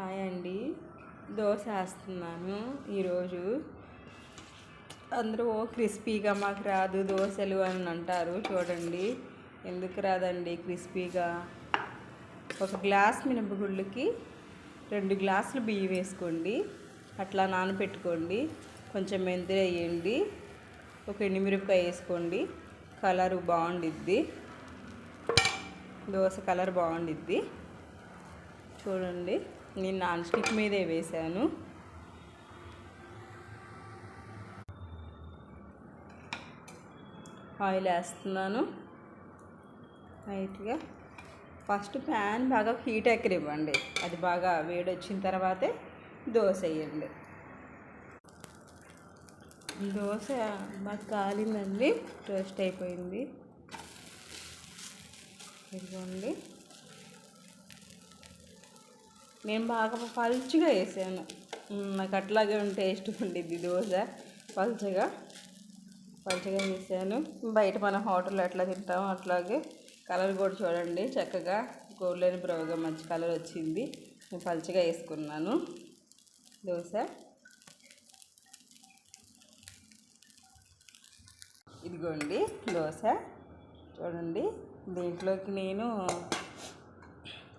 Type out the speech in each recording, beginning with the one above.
Hi అండి. దోశ వేస్తున్నాను ఈరోజు. అందరూ ఓ క్రిస్పీగా మాకు రాదు దోశలు అని అంటారు. చూడండి ఎందుకు రాదండి క్రిస్పీగా? ఒక గ్లాస్ మినపగుళ్ళకి రెండు గ్లాసులు బియ్యం వేసుకోండి. అట్లా నానబెట్టుకోండి కొంచెం మెంతి వేయండి. ఒక ఎండుమిరపకాయ వేసుకోండి. కలరు బాగుండిద్ది. దోశ కలర్ బాగుండిద్ది. చూడండి. నేను నాన్ స్టిక్ మీదే వేశాను. ఆయిల్ వేస్తున్నాను. లైట్గా. ఫస్ట్ ప్యాన్ బాగా హీట్ ఎక్కనివ్వండి. అది బాగా వేడి వచ్చిన తర్వాతే దోశ వేయండి. దోశ బాగా కాలిందండి. టోస్ట్ అయిపోయింది. ఇదిగోండి. నేను బాగా పల్చగా వేసాను. నాకు అట్లాగే టేస్ట్ ఉండిద్ది దోశ. పల్చగా. పల్చగా వేసాను. బయట మన హోటల్లో ఎట్లా తింటామో అట్లాగే కలర్ కూడా చూడండి. చక్కగా గోల్డెన్ బ్రౌన్గా మంచి కలర్ వచ్చింది. నేను పల్చగా వేసుకున్నాను దోశ. ఇదిగోండి దోశ. చూడండి. దీంట్లోకి నేను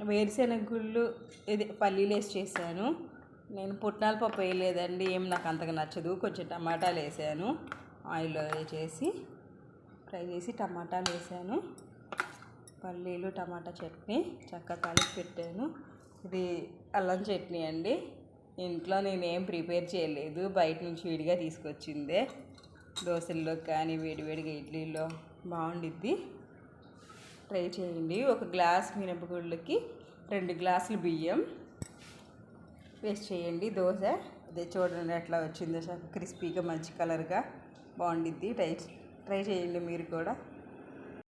వేరుశెనగ గుళ్ళు ఇది పల్లీలు వేసి చేశాను. నేను పుట్నాల పప్పు వేయలేదండి ఏం నాకు అంతగా నచ్చదు. కొంచెం టమాటాలు వేసాను ఆయిల్లో చేసి ఫ్రై చేసి టమాటాలు వేసాను. పల్లీలు టమాటా చట్నీ చక్కగా కలిపి పెట్టాను. ఇది అల్లం చట్నీ అండి. ఇంట్లో నేను ఏం ప్రిపేర్ చేయలేదు బయట నుంచి విడిగా తీసుకొచ్చిందే. దోశల్లో కానీ వేడివేడిగా ఇడ్లీలో బాగుండిద్ది. ట్రై చేయండి. ఒక గ్లాస్ మినపగుళ్ళకి రెండు గ్లాసులు బియ్యం వేస్ట్ చేయండి. దోశ అదే చూడండి ఎట్లా వచ్చిందో. క్రిస్పీగా మంచి కలర్గా బాగుండిద్ది. ట్రై ట్రై చేయండి మీరు కూడా.